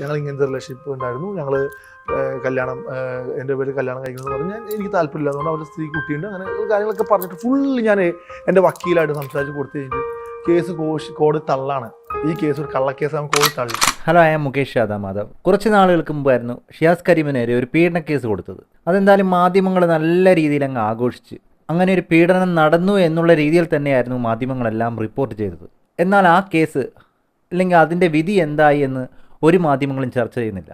ഞങ്ങൾ ഇങ്ങനത്തെ റിലേഷൻഷിപ്പ് ഉണ്ടായിരുന്നു. ഞങ്ങൾ കല്യാണം എന്റെ പേര് കല്യാണം കഴിക്കണമെന്ന് പറഞ്ഞ് ഞാൻ എനിക്ക് താല്പര്യമില്ല. അതുകൊണ്ട് അവരുടെ സ്ത്രീ കുട്ടിയുണ്ട്. അങ്ങനെ കാര്യങ്ങളൊക്കെ പറഞ്ഞിട്ട് ഫുള്ള് ഞാൻ എന്റെ വക്കീലായിട്ട് സംസാരിച്ച് കൊടുത്തു കഴിഞ്ഞിട്ട് കേസ് കോശി കോടതി തള്ളാണ്. ഈ കേസ് ഒരു കള്ളക്കേസാണ് കോടതി തള്ളി. Hello I Mukesh Yadav. Madhav കുറച്ച് നാളുകൾക്ക് മുമ്പായിരുന്നു ഷിയാസ് കരീമിനെതിരെ ഒരു പീഡന കേസ് കൊടുത്തത്. അതെന്തായാലും മാധ്യമങ്ങൾ നല്ല രീതിയിൽ അങ്ങ് ആഘോഷിച്ച് അങ്ങനെ ഒരു പീഡനം നടന്നു എന്നുള്ള രീതിയിൽ തന്നെയായിരുന്നു മാധ്യമങ്ങളെല്ലാം റിപ്പോർട്ട് ചെയ്തത്. എന്നാൽ ആ കേസ് അല്ലെങ്കിൽ അതിന്റെ വിധി എന്തായി എന്ന് ഒരു മാധ്യമങ്ങളും ചർച്ച ചെയ്യുന്നില്ല.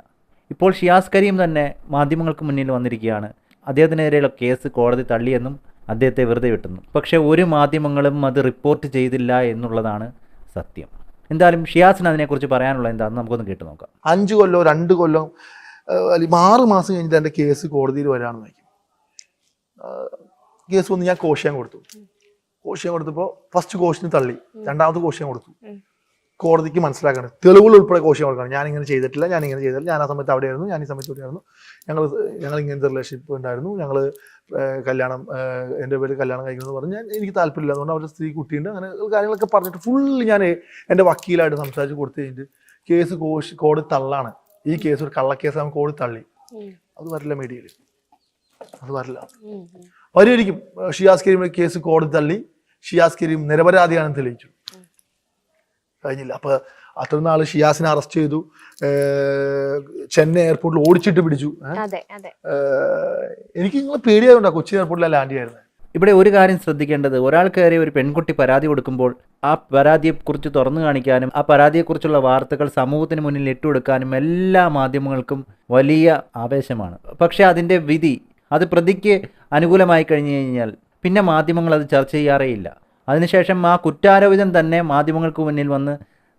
ഇപ്പോൾ ഷിയാസ് കരീം തന്നെ മാധ്യമങ്ങൾക്ക് മുന്നിൽ വന്നിരിക്കുകയാണ്. അദ്ദേഹത്തിനെതിരെയുള്ള കേസ് കോടതി തള്ളിയെന്നും അദ്ദേഹത്തെ വെറുതെ വിട്ടുന്നു. പക്ഷേ ഒരു മാധ്യമങ്ങളും അത് റിപ്പോർട്ട് ചെയ്തില്ല എന്നുള്ളതാണ് സത്യം. എന്തായാലും ഷിയാസിന് അതിനെക്കുറിച്ച് പറയാനുള്ള എന്താണെന്ന് നമുക്കൊന്ന് കേട്ട് നോക്കാം. അഞ്ച് കൊല്ലോ രണ്ട് കൊല്ലോ അല്ലെങ്കിൽ ആറ് മാസം കഴിഞ്ഞിട്ട് എന്റെ കേസ് കോടതിയിൽ വരാണെന്ന് വയ്ക്കും. കേസ് വന്ന് ഞാൻ കോഷ്യം കൊടുത്തു. കോഷ്യം കൊടുത്തപ്പോൾ ഫസ്റ്റ് കോഷിന് തള്ളി. രണ്ടാമത്തെ കോഷ്യം കൊടുത്തു. കോടതിക്ക് മനസ്സിലാക്കണം. തെളിവുകൾ ഉൾപ്പെടെ കോശം കൊടുക്കണം ഞാൻ ഇങ്ങനെ ചെയ്തിട്ടില്ല ഞാൻ ഇങ്ങനെ ചെയ്തിട്ടില്ല ഞാൻ ആ സമയത്ത് അവിടെ ആയിരുന്നു ഞാൻ ഈ സമയത്ത് ഇവിടെയായിരുന്നു. ഞങ്ങൾ ഞങ്ങൾ ഇങ്ങനത്തെ റിലേഷൻഷിപ്പ് ഉണ്ടായിരുന്നു. ഞങ്ങൾ കല്യാണം എന്റെ പേര് കല്യാണം കഴിക്കണമെന്ന് പറഞ്ഞ് ഞാൻ എനിക്ക് താല്പര്യമില്ല. അതുകൊണ്ട് അവരുടെ സ്ത്രീ കുട്ടിയുണ്ട്. അങ്ങനെ കാര്യങ്ങളൊക്കെ പറഞ്ഞിട്ട് ഫുള്ള് ഞാൻ എന്റെ വക്കീലായിട്ട് സംസാരിച്ച് കൊടുത്തു കഴിഞ്ഞിട്ട് കേസ് കോശ് കോടതി തള്ളാണ്. ഈ കേസ് ഒരു കള്ളക്കേസാണ് കോടതി തള്ളി. അത് വരില്ല മീഡിയയിൽ അത് വരില്ല. വരുമായിരിക്കും ഷിയാസ് കരീമിന്റെ കേസ് കോടതി തള്ളി. ഷിയാസ് കരീം നിരപരാധിയാണെന്ന് തെളിയിച്ചു. കഴിഞ്ഞില്ല. അപ്പോൾ അത്ര നാൾ ഷിയാസിനെ അറസ്റ്റ് ചെയ്തു. ചെന്നൈ എയർപോർട്ടിൽ ഓടിച്ചിട്ട് പിടിച്ചു. അതെ അതെ. എനിക്ക് നിങ്ങൾ പേടിയായതുകൊണ്ടാ കൊച്ചി എയർപോർട്ടിലാണ് ലാൻഡ് ചെയ്യായിരുന്നത് ഇവിടെ ഒരു കാര്യം ശ്രദ്ധിക്കേണ്ടത്. ഒരാൾ കയറി ഒരു പെൺകുട്ടി പരാതി കൊടുക്കുമ്പോൾ ആ പരാതിയെക്കുറിച്ച് തുറന്നു കാണിക്കാനും ആ പരാതിയെക്കുറിച്ചുള്ള വാർത്തകൾ സമൂഹത്തിന് മുന്നിൽ ഇട്ടുകൊടുക്കാനും എല്ലാ മാധ്യമങ്ങൾക്കും വലിയ ആവേശമാണ്. പക്ഷേ അതിന്റെ വിധി അത് പ്രതിക്ക് അനുകൂലമായി കഴിഞ്ഞു കഴിഞ്ഞാൽ പിന്നെ മാധ്യമങ്ങൾ അത് ചർച്ച ചെയ്യാറേയില്ല. അതിനുശേഷം ആ കുറ്റാരോപിതം തന്നെ മാധ്യമങ്ങൾക്ക് മുന്നിൽ വന്ന്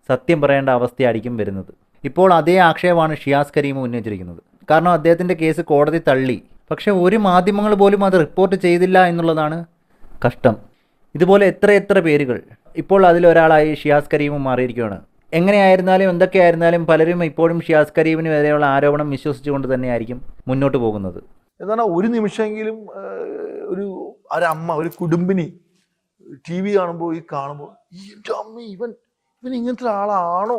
സത്യം പറയേണ്ട അവസ്ഥയായിരിക്കും വരുന്നത്. ഇപ്പോൾ അതേ ആക്ഷേപമാണ് ഷിയാസ് കരീം ഉന്നയിച്ചിരിക്കുന്നത്. കാരണം അദ്ദേഹത്തിന്റെ കേസ് കോടതി തള്ളി. പക്ഷേ ഒരു മാധ്യമങ്ങൾ പോലും അത് റിപ്പോർട്ട് ചെയ്തില്ല എന്നുള്ളതാണ് കഷ്ടം. ഇതുപോലെ എത്ര എത്ര പേരുകൾ ഇപ്പോൾ അതിലൊരാളായി ഷിയാസ് കരീമും മാറിയിരിക്കുകയാണ്. എങ്ങനെയായിരുന്നാലും എന്തൊക്കെയായിരുന്നാലും പലരും ഇപ്പോഴും ഷിയാസ് കരീമിന് വരെയുള്ള ആരോപണം വിശ്വസിച്ചുകൊണ്ട് തന്നെയായിരിക്കും മുന്നോട്ട് പോകുന്നത്. എന്താണ് ഒരു നിമിഷമെങ്കിലും ഒരു ഒരമ്മ ഒരു കുടുംബിനി ടി വി കാണുമ്പോൾ ഈ കാണുമ്പോൾ അമ്മ ഇവൻ ഇവൻ ഇങ്ങനത്തെ ആളാണോ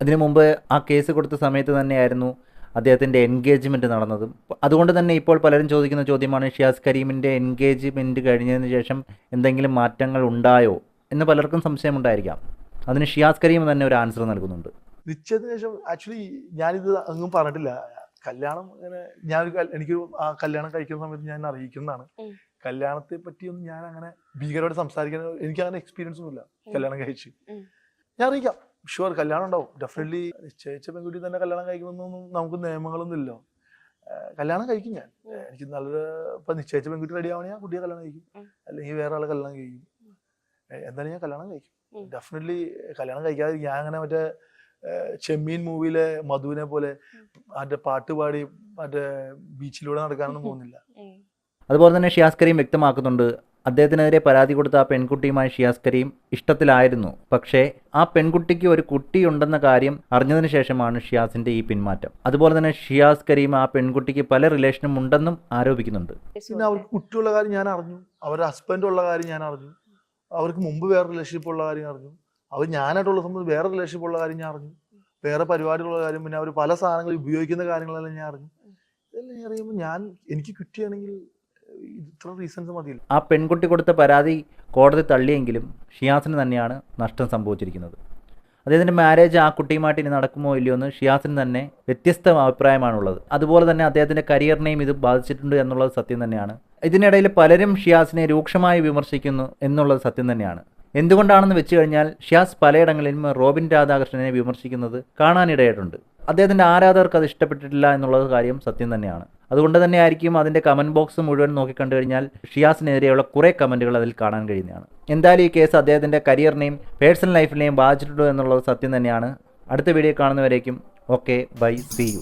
അതിനു മുമ്പ് ആ കേസ് കൊടുത്ത സമയത്ത് തന്നെയായിരുന്നു അദ്ദേഹത്തിന്റെ എൻഗേജ്മെന്റ് നടന്നത്. അതുകൊണ്ട് തന്നെ ഇപ്പോൾ പലരും ചോദിക്കുന്ന ചോദ്യമാണ് ഷിയാസ് കരീമിന്റെ എൻഗേജ്മെന്റ് കഴിഞ്ഞതിന് ശേഷം എന്തെങ്കിലും മാറ്റങ്ങൾ ഉണ്ടായോ എന്ന് പലർക്കും സംശയമുണ്ടായിരിക്കാം. അതിന് ഷിയാസ് കരീം തന്നെ ഒരു ആൻസർ നൽകുന്നുണ്ട്. നിശ്ചയത്തിന് ശേഷം ആക്ച്വലി ഞാനിത് അങ്ങും പറഞ്ഞിട്ടില്ല. കല്യാണം അങ്ങനെ ഞാൻ എനിക്ക് എനിക്കൊരു ആ കല്യാണം കഴിക്കുന്ന സമയത്ത് ഞാൻ അറിയിക്കുന്നതാണ്. കല്യാണത്തെ പറ്റിയൊന്നും ഞാൻ അങ്ങനെ ഭീകരമായിട്ട് സംസാരിക്കാൻ എനിക്ക് അങ്ങനെ എക്സ്പീരിയൻസ് ഒന്നുമില്ല കല്യാണം കഴിച്ച്. ഞാൻ അറിയിക്കാം. ഷുവർ കല്യാണം ഉണ്ടാവും. ഡെഫിനറ്റ്ലി നിശ്ചയിച്ച പെൺകുട്ടി തന്നെ കല്യാണം കഴിക്കണമെന്നൊന്നും നമുക്ക് നിയമങ്ങളൊന്നും ഇല്ല. കല്യാണം കഴിക്കും ഞാൻ. എനിക്ക് നല്ലൊരു ഇപ്പൊ നിശ്ചയിച്ച പെൺകുട്ടി റെഡി ആവണേ ഞാൻ കുട്ടിയെ കല്യാണം കഴിക്കും. അല്ലെങ്കിൽ വേറെ ആളെ കല്യാണം കഴിക്കും. എന്തായാലും ഞാൻ കല്യാണം കഴിക്കും. ഡെഫിനറ്റ്ലി കല്യാണം കഴിക്കാതെ ഞാൻ അങ്ങനെ മറ്റേ ചെമ്മീൻ മൂവിയിലെ മധുവിനെ പോലെ മറ്റേ പാട്ട് പാടി മറ്റേ ബീച്ചിലൂടെ നടക്കാനൊന്നും പോകുന്നില്ല. അതുപോലെ തന്നെ ഷിയാസ് കരീം വ്യക്തമാക്കുന്നുണ്ട്. അദ്ദേഹത്തിനെതിരെ പരാതി കൊടുത്ത ആ പെൺകുട്ടിയുമായി ഷിയാസ് കരീം ഇഷ്ടത്തിലായിരുന്നു. പക്ഷേ ആ പെൺകുട്ടിക്ക് ഒരു കുട്ടിയുണ്ടെന്ന കാര്യം അറിഞ്ഞതിന് ശേഷമാണ് ഷിയാസിന്റെ ഈ പിന്മാറ്റം. അതുപോലെ തന്നെ ഷിയാസ് കരീം ആ പെൺകുട്ടിക്ക് പല റിലേഷനും ഉണ്ടെന്നും ആരോപിക്കുന്നുണ്ട്. കുട്ടിയുള്ള കാര്യം ഞാൻ അറിഞ്ഞു. അവരുടെ ഹസ്ബൻഡ് ഉള്ള കാര്യം ഞാൻ അറിഞ്ഞു. അവർക്ക് മുമ്പ് വേറെ റിലേഷൻഷിപ്പ് ഉള്ള കാര്യം അറിഞ്ഞു. അവർ ഞാനായിട്ടുള്ള സംബന്ധിച്ച് വേറെ റിലേഷൻഷിപ്പ് ഉള്ള കാര്യം ഞാൻ അറിഞ്ഞു. വേറെ പരിപാടികളുള്ള കാര്യം പിന്നെ അവർ പല സാധനങ്ങൾ ഉപയോഗിക്കുന്ന കാര്യങ്ങളെല്ലാം ഞാൻ അറിഞ്ഞു. ഇതെല്ലാം ഞാൻ അറിയുമ്പോൾ ഞാൻ എനിക്ക് കിട്ടിയാണെങ്കിൽ ഇത്ര റീസൺസ് മതിയല്ലോ. ആ പെൺകുട്ടി കൊടുത്ത പരാതി കോടതി തള്ളിയെങ്കിലും ഷിയാസിന് തന്നെയാണ് നഷ്ടം സംഭവിച്ചിരിക്കുന്നത്. അദ്ദേഹത്തിന്റെ മാരേജ് ആ കുട്ടിയുമായിട്ട് ഇനി നടക്കുമോ ഇല്ലയോ എന്ന് ഷിയാസിന് തന്നെ വ്യത്യസ്ത അഭിപ്രായമാണുള്ളത്. അതുപോലെ തന്നെ അദ്ദേഹത്തിന്റെ കരിയറിനെയും ഇത് ബാധിച്ചിട്ടുണ്ട് എന്നുള്ളത് സത്യം തന്നെയാണ്. ഇതിനിടയിൽ പലരും ഷിയാസിനെ രൂക്ഷമായി വിമർശിക്കുന്നു എന്നുള്ളത് സത്യം തന്നെയാണ്. എന്തുകൊണ്ടാണെന്ന് വെച്ച് കഴിഞ്ഞാൽ ഷിയാസ് പലയിടങ്ങളിലും റോബിൻ രാധാകൃഷ്ണനെ വിമർശിക്കുന്നത് കാണാനിടയായിട്ടുണ്ട്. അദ്ദേഹത്തിന്റെ ആരാധകർക്ക് അത് ഇഷ്ടപ്പെട്ടിട്ടില്ല എന്നുള്ളത് കാര്യം സത്യം തന്നെയാണ്. അതുകൊണ്ട് തന്നെ ആയിരിക്കും അതിന്റെ കമന്റ് ബോക്സ് മുഴുവൻ നോക്കിക്കണ്ടു കഴിഞ്ഞാൽ ഷിയാസിനെതിരെയുള്ള കുറേ കമന്റുകൾ അതിൽ കാണാൻ കഴിയുന്നതാണ്. എന്തായാലും ഈ കേസ് അദ്ദേഹത്തിന്റെ കരിയറിനെയും പേഴ്സണൽ ലൈഫിനെയും ബാധിച്ചിട്ടുണ്ടോ എന്നുള്ളത് സത്യം തന്നെയാണ്. അടുത്ത വീഡിയോ കാണുന്നവരേക്കും ഓക്കെ ബൈ സി യു